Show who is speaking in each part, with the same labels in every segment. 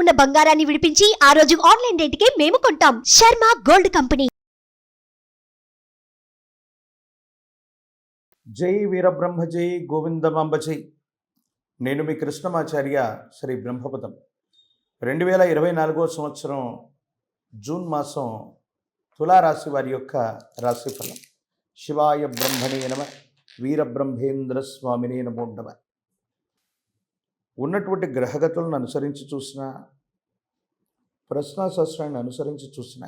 Speaker 1: ఉన్న బంగారాన్ని విడిపించి ఆ రోజు ఆన్లైన్ రేటుకే మేము కొంటాం. Sharma gold company.
Speaker 2: జై వీరబ్రహ్మ జై గోవిందమాంబ జై. నేను మీ కృష్ణమాచార్య శ్రీ బ్రహ్మపదం రెండు వేల ఇరవై నాలుగో సంవత్సరం జూన్ మాసం తులారాశి వారి యొక్క రాశిఫలం. శివాయ బ్రహ్మణే నమ వీరబ్రహ్మేంద్ర స్వామినే నమోండవ ఉన్నటువంటి గ్రహగతులను అనుసరించి చూసిన ప్రశ్నాశాస్త్రాన్ని అనుసరించి చూసిన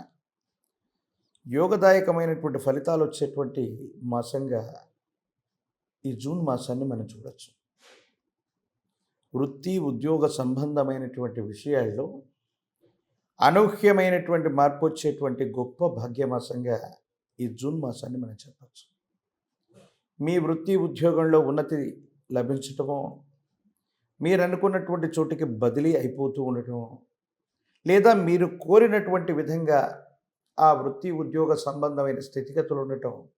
Speaker 2: యోగదాయకమైనటువంటి ఫలితాలు వచ్చేటువంటి మాసంగా ఈ జూన్ మాసాన్ని మనం చూడవచ్చు వృత్తి ఉద్యోగ సంబంధమైనటువంటి విషయాల్లో అనూహ్యమైనటువంటి మార్పు వచ్చేటువంటి గొప్ప భాగ్యమాసంగా ఈ జూన్ మాసాన్ని మనం చెప్పచ్చు. మీ వృత్తి ఉద్యోగంలో ఉన్నతి లభించటమో మీరు అనుకున్నటువంటి చోటికి బదిలీ అయిపోతూ ఉండటం లేదా మీరు కోరినటువంటి విధంగా ఆ వృత్తి ఉద్యోగ సంబంధమైన స్థితిగతులు ఉండటం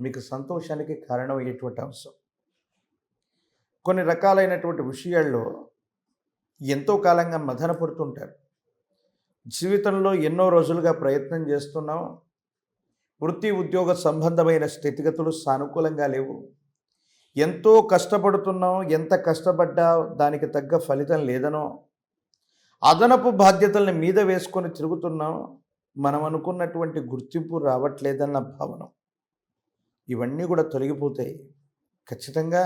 Speaker 2: మీకు సంతోషానికి కారణమయ్యేటువంటి అంశం. కొన్ని రకాలైనటువంటి విషయాల్లో ఎంతో కాలంగా మదన పడుతుంటారు. జీవితంలో ఎన్నో రోజులుగా ప్రయత్నం చేస్తున్నాం. వృత్తి ఉద్యోగ సంబంధమైన స్థితిగతులు సానుకూలంగా లేవు. ఎంతో కష్టపడుతున్నాం ఎంత కష్టపడ్డా దానికి తగ్గ ఫలితం లేదనో అదనపు బాధ్యతల్ని మీద వేసుకొని తిరుగుతున్నాం మనం అనుకున్నటువంటి గుర్తింపు రావట్లేదన్న భావన. ఇవన్నీ కూడా తొలగిపోతాయి. ఖచ్చితంగా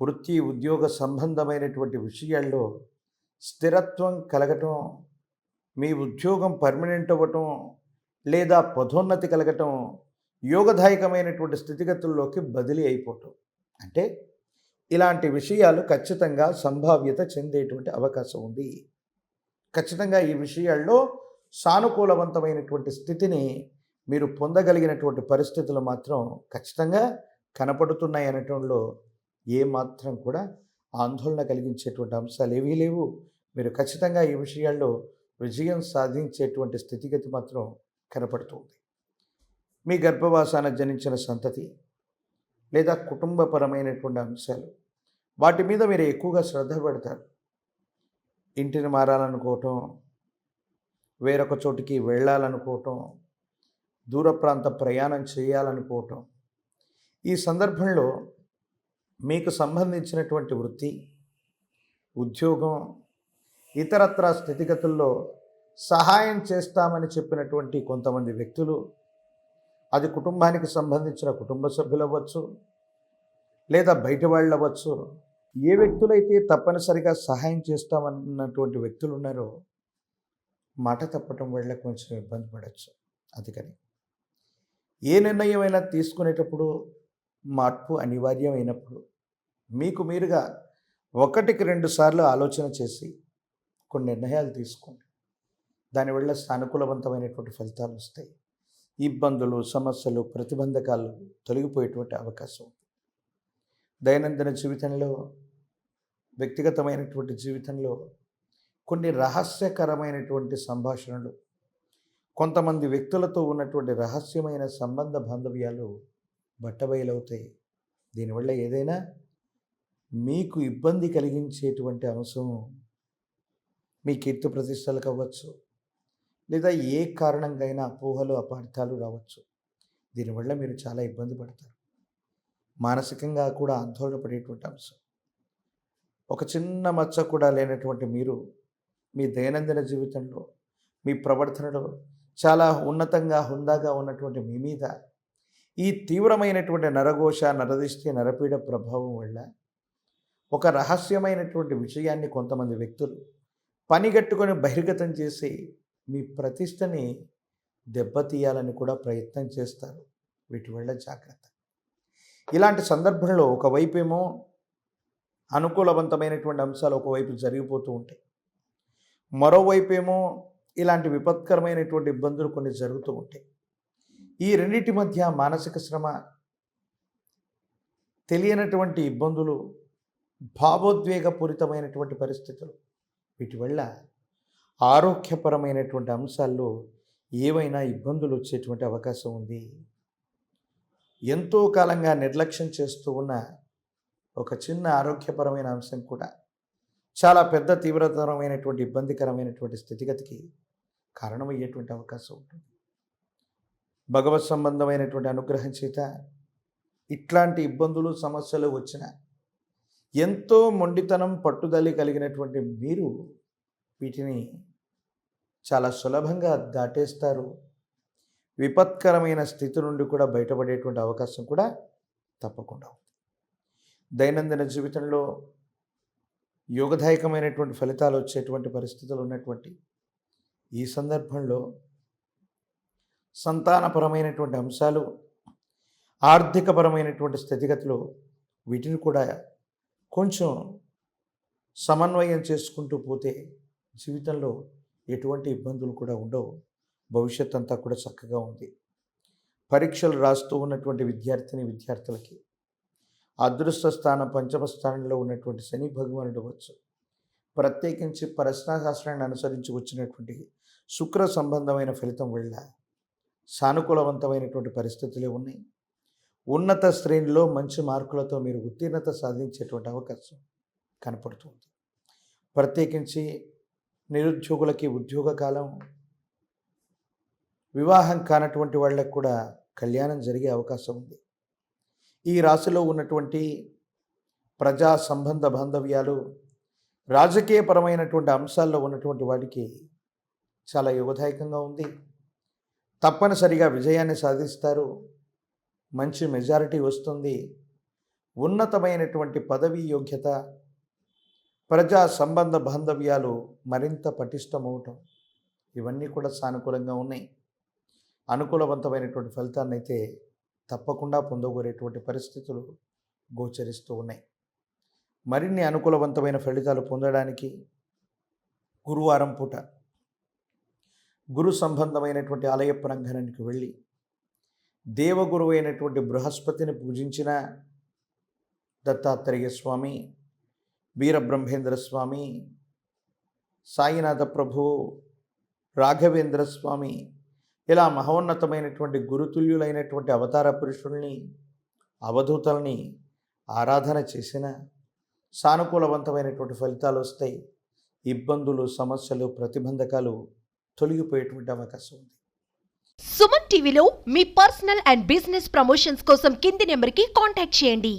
Speaker 2: వృత్తి ఉద్యోగ సంబంధమైనటువంటి విషయాల్లో స్థిరత్వం కలగటం మీ ఉద్యోగం పర్మనెంట్ అవ్వటం లేదా పదోన్నతి కలగటం యోగదాయకమైనటువంటి స్థితిగతుల్లోకి బదిలీ అయిపోవటం. అంటే ఇలాంటి విషయాలు ఖచ్చితంగా సంభావ్యత చెందేటువంటి అవకాశం ఉంది. ఖచ్చితంగా ఈ విషయాల్లో సానుకూలవంతమైనటువంటి స్థితిని మీరు పొందగలిగినటువంటి పరిస్థితులు మాత్రం ఖచ్చితంగా కనపడుతున్నాయి అనటంలో ఏమాత్రం కూడా ఆందోళన కలిగించేటువంటి అంశాలు ఏవీ లేవు. మీరు ఖచ్చితంగా ఈ విషయాల్లో విజయం సాధించేటువంటి స్థితిగతి మాత్రం కనపడుతుంది. మీ గర్భవాసాన జనించిన సంతతి లేదా కుటుంబపరమైనటువంటి అంశాలు. వాటి మీద మీరు ఎక్కువగా శ్రద్ధ పెడతారు. ఇంటిని మారాలనుకోవటం వేరొక చోటికి వెళ్ళాలనుకోవటం దూర ప్రాంత ప్రయాణం చేయాలనుకోవటం. ఈ సందర్భంలో మీకు సంబంధించినటువంటి వృత్తి ఉద్యోగం ఇతరత్ర స్థితిగతుల్లో సహాయం చేస్తామని చెప్పినటువంటి కొంతమంది వ్యక్తులు అది కుటుంబానికి సంబంధించిన కుటుంబ సభ్యులు అవ్వచ్చు లేదా బయట వాళ్ళు అవ్వచ్చు. ఏ వ్యక్తులైతే తప్పనిసరిగా సహాయం చేస్తామన్నటువంటి వ్యక్తులు ఉన్నారో మాట తప్పటం వల్ల కొంచెం ఇబ్బంది పడవచ్చు అందుకని. ఏ నిర్ణయమైనా తీసుకునేటప్పుడు మార్పు అనివార్యమైనప్పుడు మీకు మీరుగా ఒకటికి రెండు సార్లు ఆలోచన చేసి కొన్ని నిర్ణయాలు తీసుకోండి. దానివల్ల సానుకూలవంతమైనటువంటి ఫలితాలు వస్తాయి. ఇబ్బందులు సమస్యలు ప్రతిబంధకాలు తొలగిపోయేటువంటి అవకాశం ఉంది. దైనందిన జీవితంలో వ్యక్తిగతమైనటువంటి జీవితంలో కొన్ని రహస్యకరమైనటువంటి సంభాషణలు కొంతమంది వ్యక్తులతో ఉన్నటువంటి రహస్యమైన సంబంధ బాంధవ్యాలు బట్టబయలవుతాయి. దీనివల్ల ఏదైనా మీకు ఇబ్బంది కలిగించేటువంటి అంశం మీ కీర్తి ప్రతిష్టలకు అవ్వచ్చు. లేదా ఏ కారణంగా అపోహలు అపార్థాలు రావచ్చు. దీనివల్ల మీరు చాలా ఇబ్బంది పడతారు. మానసికంగా కూడా ఆందోళన పడేటువంటి అంశం. ఒక చిన్న మచ్చ కూడా లేనటువంటి మీరు మీ దైనందిన జీవితంలో మీ ప్రవర్తనలో చాలా ఉన్నతంగా హుందాగా ఉన్నటువంటి మీ మీద ఈ తీవ్రమైనటువంటి నరఘోష నరదిష్టి నరపీడ ప్రభావం వల్ల ఒక రహస్యమైనటువంటి విషయాన్ని కొంతమంది వ్యక్తులు పనిగట్టుకొని బహిర్గతం చేసి మీ ప్రతిష్టని దెబ్బతీయాలని కూడా ప్రయత్నం చేస్తారు. వీటి వల్ల జాగ్రత్త. ఇలాంటి సందర్భంలో ఒకవైపు ఏమో అనుకూలవంతమైనటువంటి అంశాలు ఒకవైపు జరిగిపోతూ ఉంటాయి. మరోవైపు ఏమో ఇలాంటి విపత్కరమైనటువంటి ఇబ్బందులు కొన్ని జరుగుతూ ఉంటాయి. ఈ రెండింటి మధ్య మానసిక శ్రమ తెలియనటువంటి ఇబ్బందులు భావోద్వేగపూరితమైనటువంటి పరిస్థితులు వీటి వల్ల ఆరోగ్యపరమైనటువంటి అంశాల్లో ఏవైనా ఇబ్బందులు వచ్చేటువంటి అవకాశం ఉంది. ఎంతో కాలంగా నిర్లక్ష్యం చేస్తూ ఉన్న ఒక చిన్న ఆరోగ్యపరమైన అంశం కూడా చాలా పెద్ద తీవ్రతరమైనటువంటి ఇబ్బందికరమైనటువంటి స్థితిగతికి కారణమయ్యేటువంటి అవకాశం ఉంటుంది. భగవత్ సంబంధమైనటువంటి అనుగ్రహం చేత ఇట్లాంటి ఇబ్బందులు సమస్యలు వచ్చిన ఎంతో మొండితనం పట్టుదల కలిగినటువంటి మీరు వీటిని చాలా సులభంగా దాటేస్తారు. విపత్కరమైన స్థితి నుండి కూడా బయటపడేటువంటి అవకాశం కూడా తప్పకుండా ఉంది. దైనందిన జీవితంలో యోగదాయకమైనటువంటి ఫలితాలు వచ్చేటువంటి పరిస్థితులు ఉన్నటువంటి ఈ సందర్భంలో సంతానపరమైనటువంటి అంశాలు ఆర్థికపరమైనటువంటి స్థితిగతులు వీటిని కూడా కొంచెం సమన్వయం చేసుకుంటూ పోతే జీవితంలో ఎటువంటి ఇబ్బందులు కూడా ఉండవు. భవిష్యత్ అంతా కూడా చక్కగా ఉంది. పరీక్షలు రాస్తూ ఉన్నటువంటి విద్యార్థిని విద్యార్థులకి అదృష్ట స్థానం పంచమ స్థానంలో ఉన్నటువంటి శని భగవానుడు వచ్చు ప్రత్యేకించి ప్రశ్నాశాస్త్రాన్ని అనుసరించి వచ్చినటువంటి శుక్ర సంబంధమైన ఫలితం వల్ల సానుకూలవంతమైనటువంటి పరిస్థితులే ఉన్నాయి. ఉన్నత శ్రేణిలో మంచి మార్కులతో మీరు ఉత్తీర్ణత సాధించేటువంటి అవకాశం కనపడుతుంది. ప్రత్యేకించి నిరుద్యోగులకి ఉద్యోగ కాలం వివాహం కానటువంటి వాళ్ళకు కూడా కళ్యాణం జరిగే అవకాశం ఉంది. ఈ రాశిలో ఉన్నటువంటి ప్రజా సంబంధ బాంధవ్యాలు రాజకీయపరమైనటువంటి అంశాల్లో ఉన్నటువంటి వాడికి చాలా యుగదాయకంగా ఉంది. తప్పనిసరిగా విజయాన్ని సాధిస్తారు. మంచి మెజారిటీ వస్తుంది. ఉన్నతమైనటువంటి పదవీ యోగ్యత ప్రజా సంబంధ బాంధవ్యాలు మరింత పటిష్టమవటం. ఇవన్నీ కూడా సానుకూలంగా ఉన్నాయి. అనుకూలవంతమైనటువంటి ఫలితాన్ని అయితే తప్పకుండా పొందగోరేటువంటి పరిస్థితులు గోచరిస్తూ ఉన్నాయి. మరిన్ని అనుకూలవంతమైన ఫలితాలు పొందడానికి గురువారం పూట గురు సంబంధమైనటువంటి ఆలయ ప్రాంగణానికి వెళ్ళి దేవగురువు అయినటువంటి బృహస్పతిని పూజించిన దత్తాత్రేయ స్వామి వీరబ్రహ్మేంద్ర స్వామి సాయినాథ ప్రభు రాఘవేంద్ర స్వామి ఇలా మహోన్నతమైనటువంటి గురుతుల్యులైనటువంటి అవతార పురుషుల్ని అవధూతల్ని ఆరాధన చేసిన సానుకూలవంతమైనటువంటి ఫలితాలు వస్తాయి ఇబ్బందులు సమస్యలు ప్రతిబంధకాలు తొలగిపోయేటువంటి అవకాశం ఉంది.
Speaker 1: సుమన్ టీవీలో మీ పర్సనల్ అండ్ బిజినెస్ ప్రమోషన్స్ కోసం కింది నెంబర్కి కాంటాక్ట్ చేయండి.